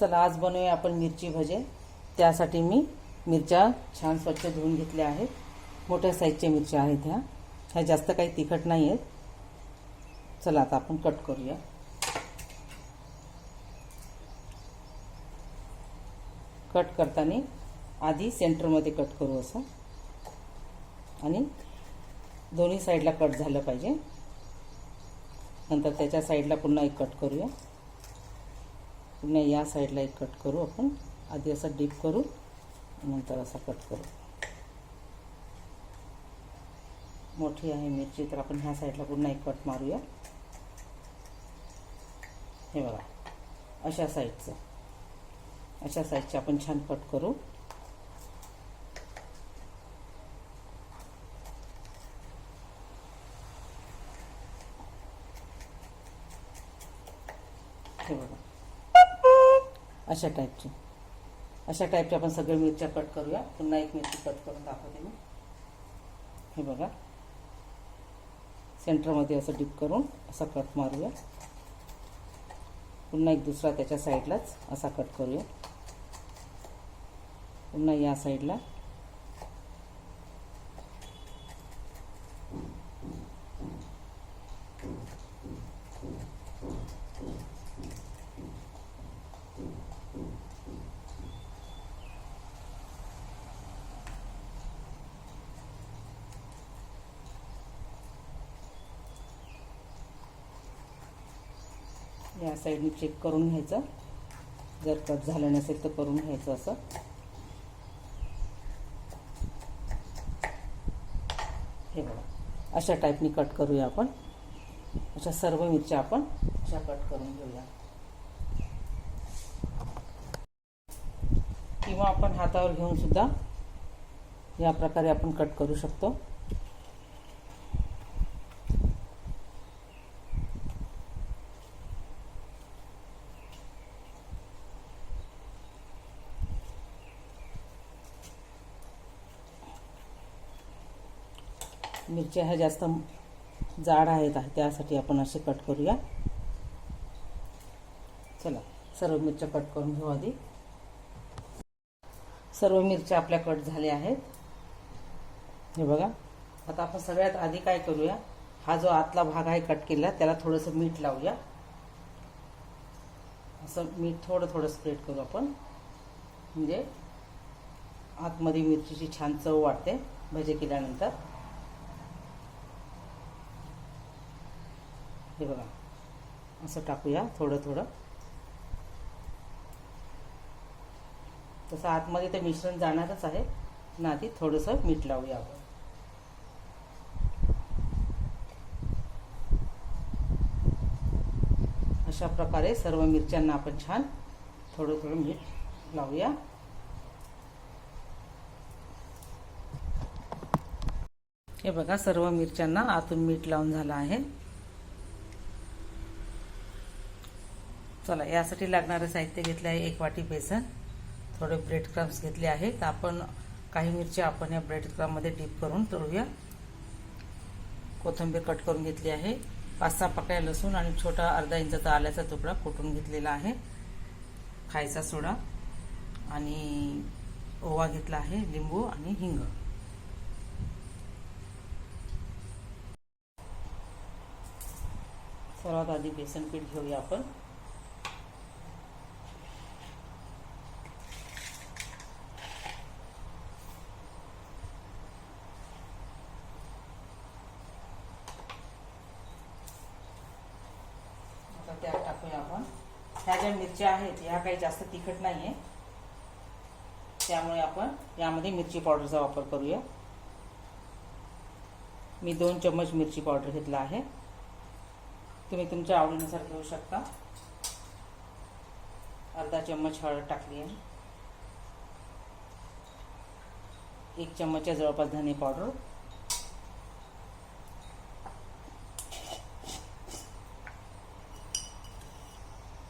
चला आज बनवूया आपण मिरची भजे. त्यासाठी मी मिरच्या छान स्वच्छ धुवून घेतल्या आहेत. मोठ्या साईजच्या मिरच्या आहेत ह्या. ह्या जास्त काही तिखट नाही आहेत चला आता आपण कट करूया. कट करताना आधी सेंटरमध्ये कट करू असं. आणि दोन्ही साईडला कट झालं पाहिजे. नंतर त्याच्या साईडला पुन्हा एक कट करूया. पुन्हा या साईडला एक कट करू आपण. आधी असं डीप करू नंतर असा कट करू. मोठी आहे मिरची तर आपण ह्या साईडला पुन्हा एक कट मारूया. हे बघा अशा साईडचं. अशा साईडचे आपण छान कट करू. हे बघा. अशा टाईपचे अशा टाईपच्या आपण सगळे मिरच्या कट करूया. पुन्हा एक मिरची कट करून दाखवते मी. हे बघा. सेंटरमध्ये असं डिप करून असा कट मारूया. पुन्हा एक दुसरा त्याच्या साईडलाच असा कट करूया. पुन्हा या साईडला या साईडने चेक करून घ्यायचं. जर कट झालं नसेल तर करून घ्यायचं असं. हे बघा. अशा टाईपनी कट करूया आपण. अशा सर्व मिरच्या आपण अशा कट करून घेऊया. किंवा आपण हातावर घेऊन सुद्धा या प्रकारे आपण कट करू शकतो. मिरच्या ह्या जास्त जाड आहेत त्यासाठी आपण असे कट करूया. चला सर्व मिरच्या कट करून घेऊ आधी. सर्व मिरच्या आपल्या कट झाल्या आहेत. हे बघा आता आपण सगळ्यात आधी काय करूया? हा जो आतला भाग आहे कट केला त्याला थोडंसं मीठ लावूया. असं मीठ थोडं थोडं स्प्रेड करू आपण. म्हणजे आतमध्ये मिरचीची छान चव वाटते भजे केल्यानंतर. हे बघा. असं टाकूया थोडं थोडं. तसं आतमध्ये ते मिश्रण जाणारच आहे. ना आधी थोडंसं मीठ लावूया आपण. अशा प्रकारे सर्व मिरच्यांना आपण छान थोडं थोडं मीठ लावूया. हे बघा सर्व मिरच्यांना आतून मीठ लावून झालं आहे. चला यासाठी लागणारं साहित्य घेतलं आहे एक वाटी बेसन थोडे ब्रेड क्रम्स घेतले आहेत. आपण काही मिरच्या आपण या ब्रेड क्रममध्ये डीप करून तळूया. कोथिंबीर कट करून घेतली आहे. पाच सहा पकड्या लसूण आणि छोटा अर्धा इंचाचा आल्याचा तुकडा कुटून घेतलेला आहे. खायचा सोडा. आणि ओवा घेतला आहे लिंबू आणि हिंग. सर्वात आधी बेसन पीठ घेऊया आपण आता त्यात टाकूया आपण ह्या ज्या मिरच्या आहेत ह्या काही जास्त तिखट नाही आहे त्यामुळे आपण यामध्ये मिरची पावडरचा वापर करूया. मी दोन चम्मच मिरची पावडर घेतला आहे. तुम्ही तुमच्या आवडीनुसार घेऊ शकता. अर्धा चम्मच हळद टाकली आहे. एक चम्मचच्या जवळपास धने पावडर.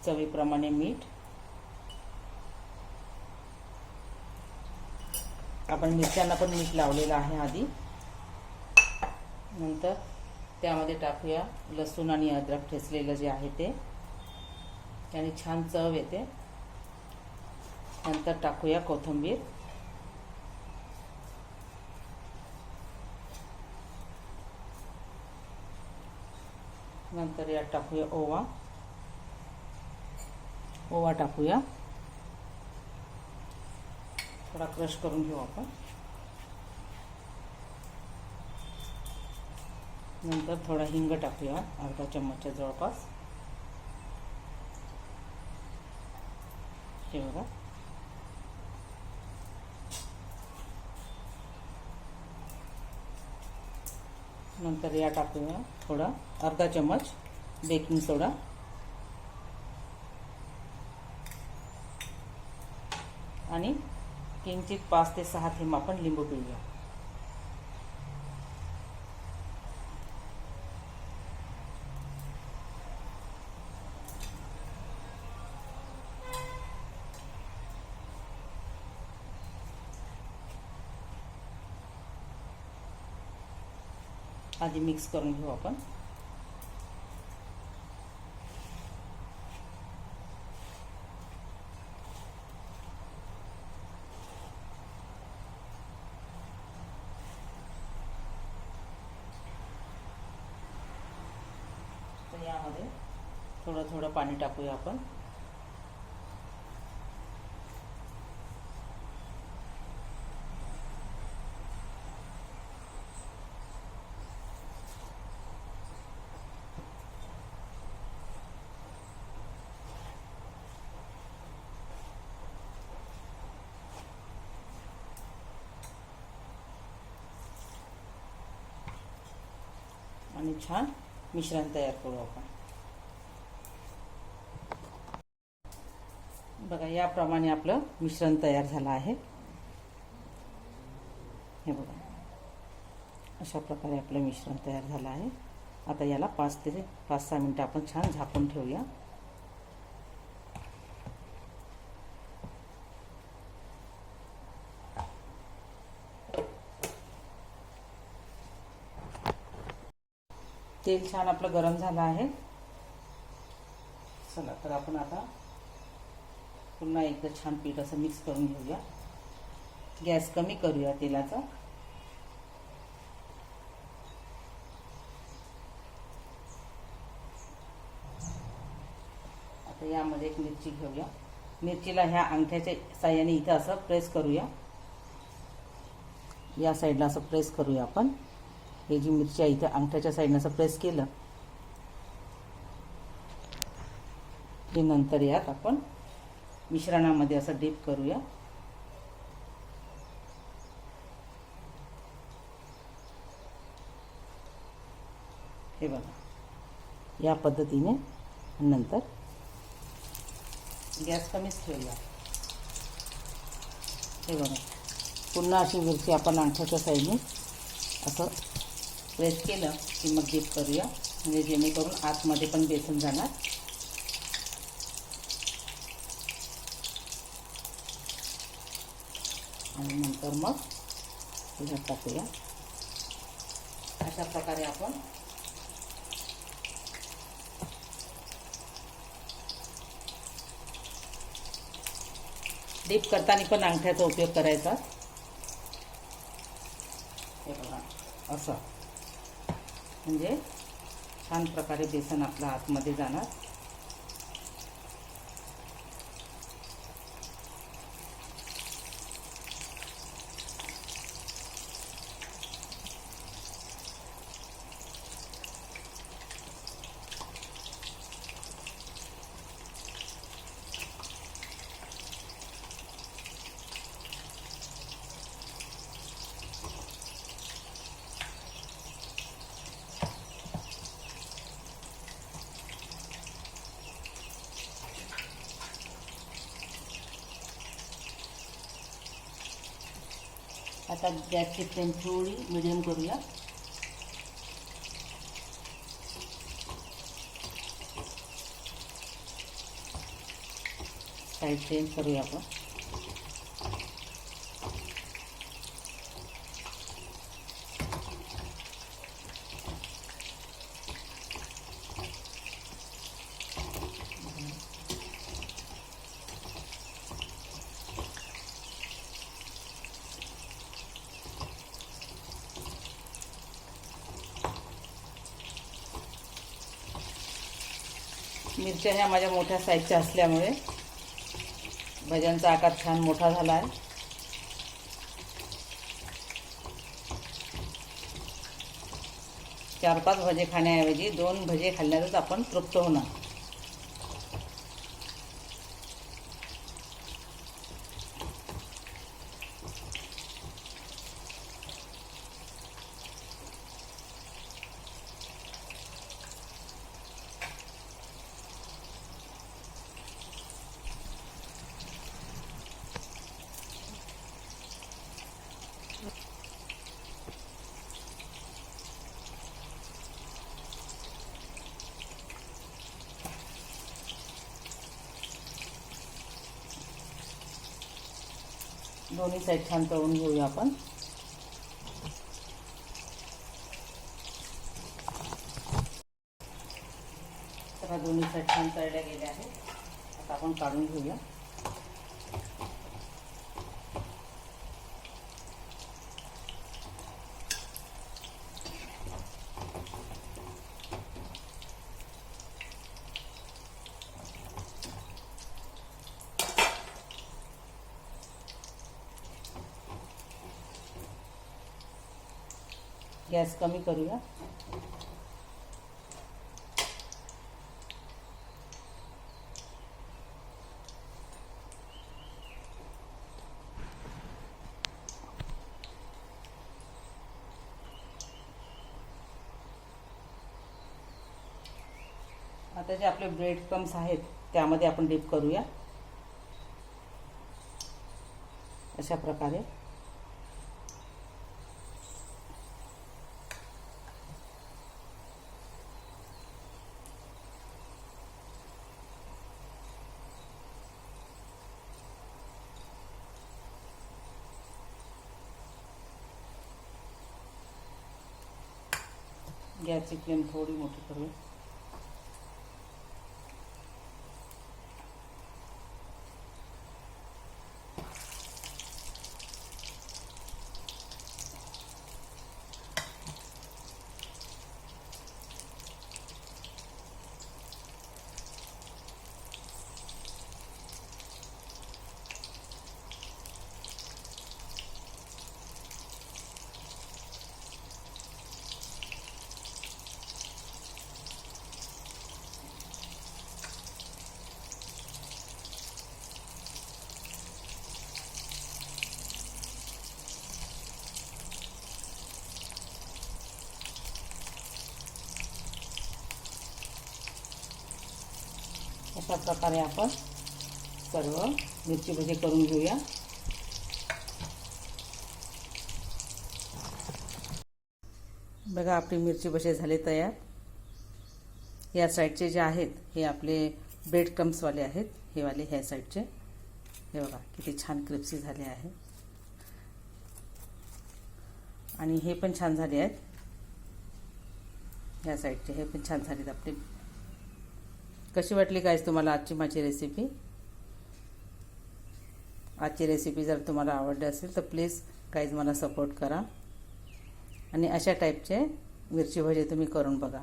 चवीप्रमाणे मीठ. आपण मिरच्यांना पण मीठ लावलेलं आहे आधी. नंतर त्यामध्ये टाकूया लसूण आणि अद्रक ठेचलेलं जे आहे ते. त्याने छान चव येते. नंतर टाकूया कोथिंबीर. नंतर यात टाकूया ओवा. ओवा टाकूया. थोडा क्रश करून घेऊ आपण. नंतर थोडा हिंग टाकूया अर्धा चम्मचच्या जवळपास. हे बघा. नंतर या टाकूया थोडा अर्धा चम्मच बेकिंग सोडा. आणि किंचित पाच ते सहा थेंब आपण लिंबू पिळूया. आधी मिक्स करून घेऊ आपण तर यामध्ये थोडं थोडं पाणी टाकूया आपण. आणि छान मिश्रण तयार करू आपण. बघा याप्रमाणे आपलं मिश्रण तयार झालं आहे. हे बघा. अशा प्रकारे आपलं मिश्रण तयार झालं आहे. आता याला पाच ते पाच सहा मिनटं आपण छान झाकून ठेवूया. तेल छान आपलं गरम झालं आहे. चला तर आपण आता पुन्हा एकदा छान पीठ असं मिक्स करून घेऊया. गॅस कमी करूया तेलाचा. आता यामध्ये एक मिरची घेऊया. मिरचीला ह्या अंगठ्याच्या साह्याने इथं असं प्रेस करूया. या साईडला असं प्रेस करूया आपण. हे जी मिरची आहे इथे अंगठ्याच्या साईडनं असं प्रेस केलं. की नंतर यात आपण मिश्रणामध्ये असं डीप करूया. हे बघा. या पद्धतीने नंतर गॅस कमीच ठेवूया हे बघा. पुन्हा अशी मिरची आपण अंगठ्याच्या साईडने असं प्रेस केलं की मग डीप करूया. म्हणजे जेणेकरून आतमध्ये पण बेसन जाणार. आणि नंतर मग ह्याच्यात टाकूया. अशा प्रकारे आपण डीप करताना पण अंगठ्याचा उपयोग करायचा. हे बघा असं. म्हणजे छान प्रकारे बेसन आपलं आतमध्ये जाणार. आता गॅसची फ्लेम थोडी मिडियम करूया. साईड चेंज करूया आपण. मिरच्या ह्या माझ्या मोठ्या साईजच्या असल्यामुळे भज्यांचा आकार छान मोठा झाला आहे. चार पाच भजे खाण्याऐवजी दोन भजे खाल्ल्यातच आपण तृप्त होणार. दोन्ही साईड छान तळून घेऊया आपण. तर दोन्ही साईड छान तळल्या गेल्या आहेत. आता आपण काढून घेऊया. गॅस कमी करूया. आता जे आपले ब्रेड क्रम्स आहेत त्यामध्ये आपण डिप करूया. अशा प्रकारे. गॅसची फ्लेम थोडी मोठी अशा प्रकारे आपण सर्व मिरची भजी करून घेऊया. बघा आपली मिरची भजे झाले तयार. या साईडचे जे आहेत हे आपले ब्रेड क्रम्सवाले आहेत. हे वाले ह्या साईडचे. हे बघा किती छान क्रिप्सी झाले आहे. आणि हे पण छान झाले आहेत. या साईडचे हे पण छान झालेत आपले कशी वाटली काय तुम्हाला आजची माझी रेसिपी आजची रेसिपी जर तुम्हाला आवडली असेल तर प्लीज काहीच मला सपोर्ट करा. आणि अशा टाईपचे मिरची भजे तुम्ही करून बघा.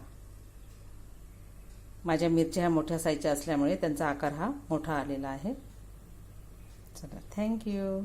माझ्या मिरच्या ह्या मोठ्या साईजच्या असल्यामुळे त्यांचा आकार हा मोठा आलेला आहे. चला थँक्यू